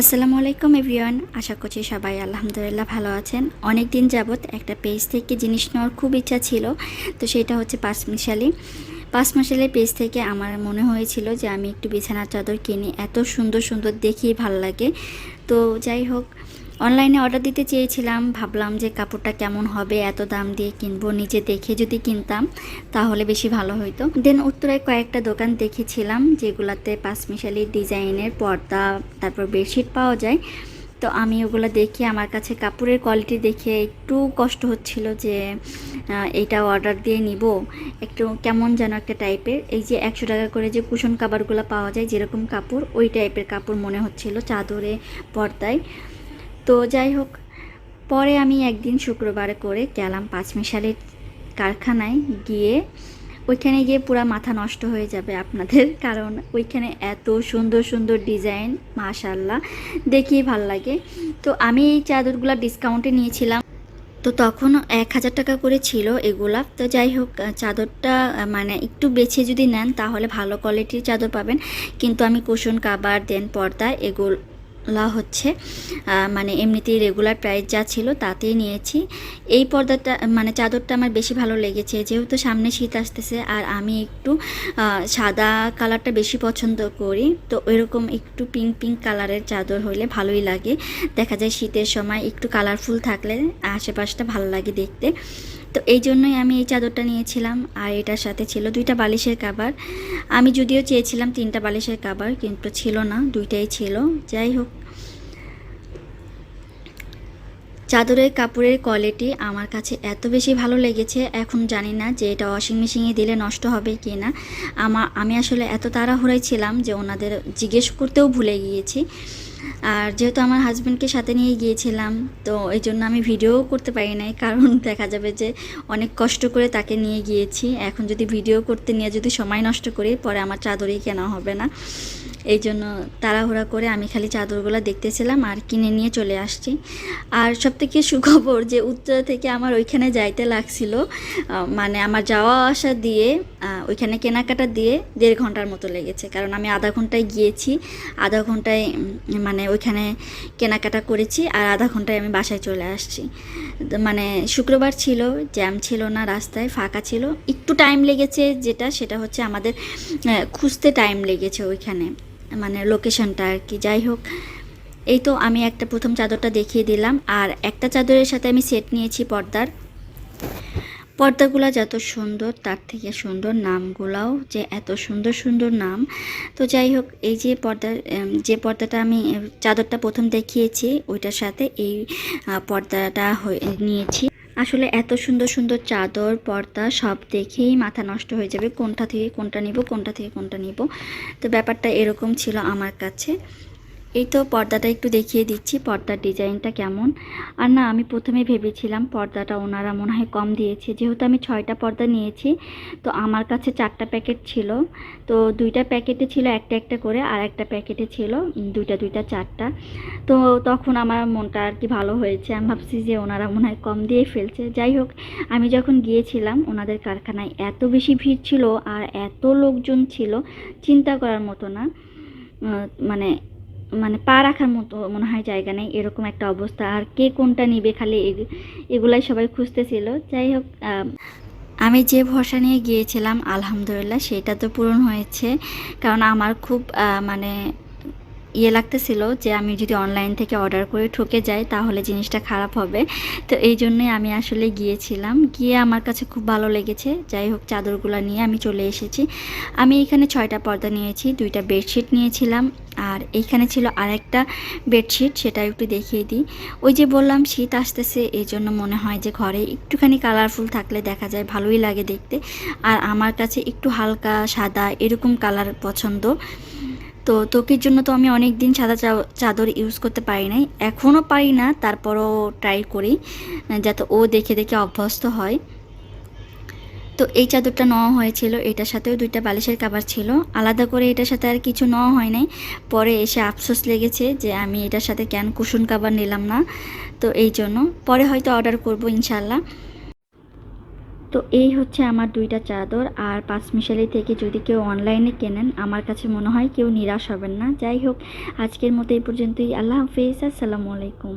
আসসালামু আলাইকুম এভরিওয়ান, আশা করছি সবাই আলহামদুলিল্লাহ ভালো আছেন। অনেক দিন যাবৎ একটা পেজ থেকে জিনিস নেওয়ার খুব ইচ্ছা ছিল, তো সেটা হচ্ছে পাঁচমিশালি পাঁচমিশালি পেজ থেকে আমার মনে হয়েছিল যে আমি একটু বিছানার চাদর কিনি, এত সুন্দর সুন্দর দেখি ভালো লাগে। তো যাই হোক অনলাইনে অর্ডার দিতে চেয়েছিলাম। ভাবলাম যে কাপড়টা কেমন হবে, এত দাম দিয়ে কিনবো, নিজে দেখে যদি কিনতাম, তাহলে বেশি ভালো হতো দেন উত্তরায় কয়েকটা দোকান দেখেছিলাম, যেগুলাতে পাঁচমিশালি ডিজাইনের পর্দা, তারপর বেডশিট পাওয়া যায়। তো আমি ওগুলো দেখে আমার কাছে কাপড়ের কোয়ালিটি দেখে একটু কষ্ট হচ্ছিল যে এইটা অর্ডার দিয়ে নিব। একটু কেমন যেন একটা টাইপের। এই যে একশো টাকা করে যে কুশন কাবারগুলো পাওয়া যায়, যেরকম কাপড়, ওই টাইপের কাপড় মনে হচ্ছিল চাদরে, পর্দায়। তো যাই হোক, পরে আমি একদিন শুক্রবার করে গেলাম পাঁচমিশালের কারখানায় গিয়ে। ওইখানে গিয়ে পুরো মাথা নষ্ট হয়ে যাবে আপনাদের, কারণ ওইখানে এত সুন্দর সুন্দর ডিজাইন, মাশাল্লাহ, দেখেই ভালো লাগে। তো আমি এই চাদরগুলো ডিসকাউন্টে নিয়েছিলাম। তো তখন এক হাজার টাকা করে ছিল এগুলা। তো যাই হোক চাদরটা মানে একটু বেছে যদি নেন তাহলে ভালো কোয়ালিটির চাদর পাবেন। কিন্তু আমি কুশন, কাবার, দেন পর্দা, এগুলা হচ্ছে মানে এমনিতেই রেগুলার প্রাইস যা ছিল তাতেই নিয়েছি। এই পর্দাটা মানে চাদরটা আমার বেশি ভালো লেগেছে, যেহেতু সামনে শীত আসতেছে আর আমি একটু সাদা কালারটা বেশি পছন্দ করি, তো এরকম একটু পিঙ্ক পিঙ্ক কালারের চাদর হইলে ভালোই লাগে। দেখা যায় শীতের সময় একটু কালারফুল থাকলে আশেপাশটা ভালো লাগে দেখতে। তো এই জন্যই আমি এই চাদরটা নিয়েছিলাম, আর এটার সাথে ছিল দুইটা বালিশের কাবার আমি যদিও চেয়েছিলাম তিনটা বালিশের কাবার কিন্তু ছিল না, দুইটাই ছিল। যাই হোক চাদরের কাপড়ের কোয়ালিটি আমার কাছে এত বেশি ভালো লেগেছে, এখন জানি না যে এটা ওয়াশিং মেশিনে দিলে নষ্ট হবে কি না আমার আমি আসলে এত তাড়াহুড়াই ছিলাম যে ওনাদের জিজ্ঞেস করতেও ভুলে গিয়েছি। আর যেহেতু আমার হাজব্যান্ডকে সাথে নিয়ে গিয়েছিলাম, তো এই জন্য আমি ভিডিও করতে পারি নাই, কারণ দেখা যাবে যে অনেক কষ্ট করে তাকে নিয়ে গিয়েছি। এখন যদি ভিডিও করতে নিয়ে যদি সময় নষ্ট করি, পরে আমার চাদরই কেনা হবে না। এই জন্য তাড়াহুড়া করে আমি খালি চাদরগুলো দেখতেছিলাম আর কিনে নিয়ে চলে আসছি। আর সবথেকে সুখবর যে উত্তরা থেকে আমার ওইখানে যাইতে লাগছিল মানে আমার যাওয়া আসা দিয়ে ওইখানে কেনাকাটা দিয়ে দেড় ঘণ্টার মতো লেগেছে। কারণ আমি আধা ঘন্টায় গিয়েছি, আধা ঘন্টায় মানে ওইখানে কেনাকাটা করেছি আর আধা ঘন্টায় আমি বাসায় চলে আসছি। মানে শুক্রবার ছিল, জ্যাম ছিল না, রাস্তায় ফাঁকা ছিল। একটু টাইম লেগেছে যেটা, সেটা হচ্ছে আমাদের খুঁজতে টাইম লেগেছে ওইখানে। মানে লোকেশনটা আর কি। যাই হোক, এই তো আমি একটা প্রথম চাদরটা দেখিয়ে দিলাম। আর একটা চাদরের সাথে আমি সেট নিয়েছি পর্দার। পর্দাগুলো যত সুন্দর, তার থেকে সুন্দর নামগুলাও যে এত সুন্দর সুন্দর নাম। তো যাই হোক, এই যে পর্দা যে পর্দাটা আমি চাদরটা প্রথম দেখিয়েছি, ওইটার সাথে এই পর্দাটা নিয়েছি। আসলে এত সুন্দর সুন্দর চাদর, পর্দা সব দেখেই মাথা নষ্ট হয়ে যাবে, কোনটা থেকে কোনটা নিব, কোনটা থেকে কোনটা নিব। তো ব্যাপারটা এরকম ছিল আমার কাছে। এই তো পর্দাটা একটু দেখিয়ে দিচ্ছি, পর্দার ডিজাইনটা কেমন। আর না, আমি প্রথমে ভেবেছিলাম পর্দাটা ওনারা মনে হয় কম দিয়েছে। যেহেতু আমি ছয়টা পর্দা নিয়েছি, তো আমার কাছে চারটা প্যাকেট ছিল। তো দুইটা প্যাকেটে ছিল একটা একটা করে, আর একটা প্যাকেটে ছিল দুইটা দুইটা, চারটা। তো তখন আমার মনটা আর কি ভালো হয়েছে। আমি ভাবছি যে ওনারা মনে হয় কম দিয়ে ফেলছে। যাই হোক, আমি যখন গিয়েছিলাম, ওনাদের কারখানায় এত বেশি ভিড় ছিল আর এত লোকজন ছিল, চিন্তা করার মতো না। মানে মানে পা রাখার মতো মনে হয় জায়গা নেই, এরকম একটা অবস্থা। আর কে কোনটা নিবে খালি এগ- এগুলাই সবাই খুঁজতেছিল। যাই হোক, আমি যে ভরসা নিয়ে গিয়েছিলাম, আলহামদুলিল্লাহ, সেটা তো পূরণ হয়েছে। কারণ আমার খুব মানে ইয়ে লাগতেছিল যে আমি যদি অনলাইন থেকে অর্ডার করে ঠকে যাই, তাহলে জিনিসটা খারাপ হবে। তো এই জন্যই আমি আসলে গিয়েছিলাম। গিয়ে আমার কাছে খুব ভালো লেগেছে। যাই হোক, চাদরগুলো নিয়ে আমি চলে এসেছি। আমি এখানে ছয়টা পর্দা নিয়েছি, দুইটা বেডশিট নিয়েছিলাম। আর এইখানে ছিল আরেকটা বেডশিট সেটা একটু দেখিয়ে দিই। ওই যে বললাম, শীত আসতেছে, এই জন্য মনে হয় যে ঘরে একটুখানি কালারফুল থাকলে দেখা যায় ভালোই লাগে দেখতে। আর আমার কাছে একটু হালকা সাদা এরকম কালার পছন্দ। তো ত্বকের জন্য তো আমি অনেক দিন সাদা চাদর ইউজ করতে পারি নাই। এখনও পারি না, তারপরও ট্রাই করি, যাতে ও দেখে দেখে অভ্যস্ত হয়। তো এই চাদরটা নেওয়া হয়েছিল, এটার সাথেও দুইটা বালিশের কাবার ছিল। আলাদা করে এটার সাথে আর কিছু নেওয়া হয় নাই। পরে এসে আফসোস লেগেছে যে আমি এটার সাথে কেন কুসুন কাবার নিলাম না। তো এই জন্য, পরে হয়তো অর্ডার করব ইনশাল্লাহ তো এই হচ্ছে আমার দুইটা চাদর আর পাঁচ মিশালি থেকে যদি কেউ অনলাইনে কেনেন, আমার কাছে মনে হয় কেউ নিরাশ হবেন না। যাই হোক, আজকের মতো এই পর্যন্তই। আল্লাহ হাফিজ, আসসালামু আলাইকুম।